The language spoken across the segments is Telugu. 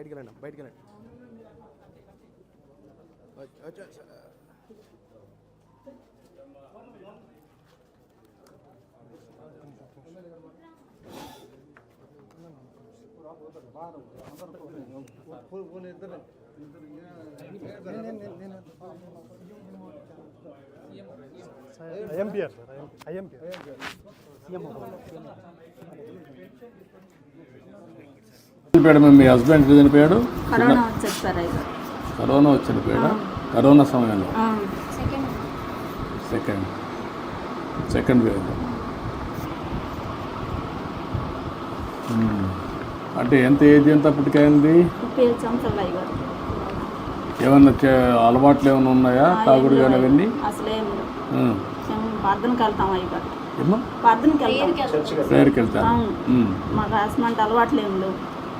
బయటికి వెళ్ళండి బయటికి వెళ్ళండి ఐఎంపిఆర్ సార్ ఐఎంపిఆర్. చనిపోయాడు మీ హస్బెండ్ చనిపోయాడు. కరోనా వచ్చేది సార్ అయితే. కరోనా వచ్చి చనిపోయాడా కరోనా సమయంలో. Second second wave. అంటే ఎంత ఏజ్ ఎంత అప్పటికైంది? ఏమన్నా అలవాట్లు ఏమైనా ఉన్నాయా? తాగుడు కానీ అవన్నీ? ప్రార్థనకి వెళ్తాం వెళ్తాం. ప్రేయర్కి. మ్మ్. మాకు అసలు అలవాట్లు ఏం లేవు.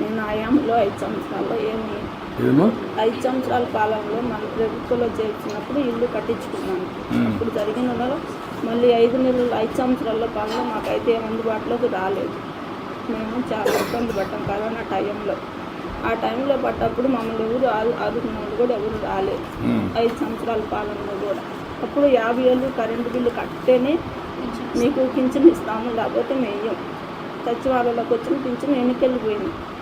నేను ఆయాంలో ఐదు సంవత్సరాల్లో ఏమి ఐదు సంవత్సరాల కాలంలో మన ప్రభుత్వంలో చేర్చినప్పుడు ఇల్లు కట్టించుకున్నాను. అప్పుడు జరిగిన మళ్ళీ ఐదు నెలలు ఐదు సంవత్సరాల కాలంలో మాకైతే అందుబాటులోకి రాలేదు. మేము చాలా ఇబ్బంది పడ్డాం కరోనా టైంలో. ఆ టైంలో పడ్డప్పుడు మమ్మల్ని ఎవరు ఆదు ఆదుకున్న వాళ్ళు కూడా ఎవరు రాలేదు. మ్మ్. ఐదు సంవత్సరాల కాలంలో కూడా. అప్పుడు యాభై ఏళ్ళు కరెంటు బిల్లు కట్టేనే మీకు పింఛన్ ఇస్తాము లేకపోతే మేయం. సచివాలయంలోకి వచ్చిన పింఛన్ ఎన్నికెళ్ళిపోయింది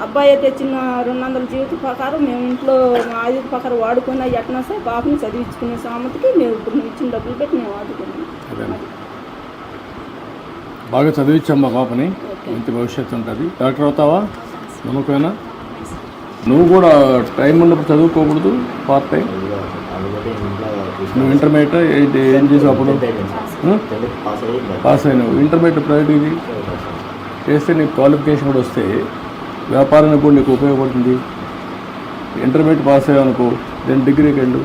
అబ్బాయి తెచ్చిన రెండు వందల జీవిత ప్రకారం మేము ఇంట్లో మా ఆయుధ ప్రకారం వాడుకొని అవి ఎట్లా సరే పాపని చదివించుకునే సామతికి మేము ఇప్పుడు నువ్వు ఇచ్చిన డబ్బులు పెట్టి మేము వాడుకున్నాం బాగా చదివించమ్మా పాపని మంచి భవిష్యత్తు ఉంటుంది. డాక్టర్ అవుతావా? నమ్మకమేనా? నువ్వు కూడా టైం ఉన్నప్పుడు చదువుకోకూడదు పార్ట్ టైం నువ్వు ఇంటర్మీడియట్ ఏంటి ఏం చేసావు అప్పుడు? పాస్ అయినావు. ఇంటర్మీడియట్ ప్రైవేట్ ఇది? చేస్తే నీకు క్వాలిఫికేషన్ కూడా వస్తే వ్యాపారానికి కూడా నీకు ఉపయోగపడుతుంది. ఇంటర్మీడియట్ పాస్ అయ్యావు అనుకో దెన్ డిగ్రీకి వెళ్ళు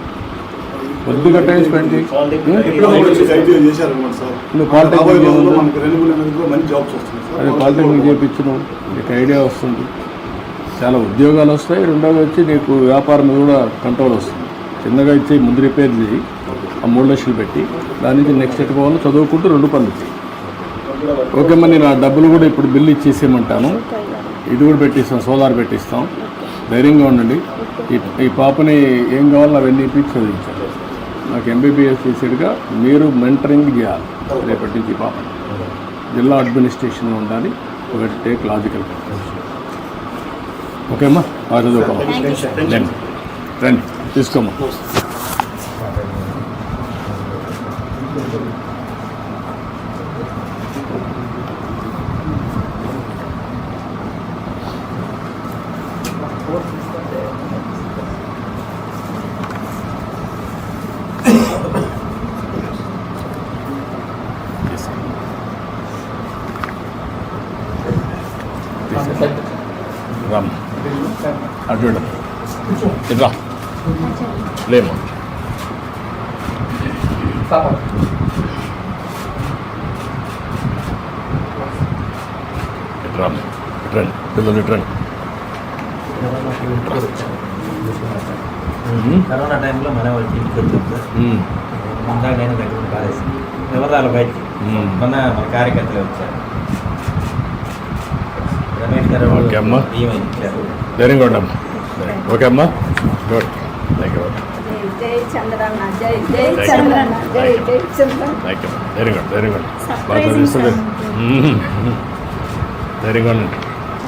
కొద్దిగా టైం స్పెండ్ చేయి. నువ్వు పాలిటెక్నిక్ అదే పాలిటెక్నిక్ నీకు ఐడియా వస్తుంది. చాలా ఉద్యోగాలు వస్తాయి. రెండోది వచ్చి నీకు వ్యాపారం మీద కూడా కంట్రోల్ వస్తుంది. చిన్నగా ఇచ్చి ముందు రిపేర్ చేయి. ఆ మూడు లక్షలు పెట్టి దాని నుంచి నెక్స్ట్ ఎట్ పోవాలి చదువుకుంటూ రెండు పనులు ఓకే మరి నేను ఆ డబ్బులు కూడా ఇప్పుడు బిల్లు ఇచ్చేసేయమంటాను. ఇది కూడా పెట్టిస్తాం సోలార్ పెట్టిస్తాం. ధైర్యంగా ఉండండి. ఈ ఈ పాపని ఏం కావాలో అవన్నీ ఇప్పించి చదివించాలి. నాకు ఎంబీబీఎస్ చేసేట్టుగా మీరు మెంటరింగ్ చేయాలి రేపటి నుంచి ఈ పాపని. జిల్లా అడ్మినిస్ట్రేషన్లో ఉండాలి. ఒకటి టేక్ లాజికల్ ఓకే అమ్మా? బాగా చదువుకోవాలి రండి. రండి. తీసుకోమ్మా. రామ్. అటు చూడు. ఇటు రా లేము ఇట్రా ఇట్రండి పిల్లలు ఇట్రండి కరోనా టైంలో మన వాళ్ళకి ఇంటికి వచ్చాం సార్. ముందా నేను దగ్గర కాలేసి ఎవరు రాలి బయటికి. మొన్న మన కార్యకర్తలు వచ్చారు. రమేష్ గారు ఓకే అమ్మా. ధైర్యంగా ఉండమ్మా ఓకే అమ్మా. గుడ్. థ్యాంక్ యూ జై చంద్రన్న జై జై Thank you. చంద్రన్న జై జై చంద్రన్న. థ్యాంక్ యూ ధైర్యంగా ఉండు, ధైర్యంగా ఉండు. బాగా Surprising చదివిస్తుంది మ్మ్. ధైర్యంగా ఉండండి.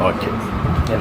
ఓకే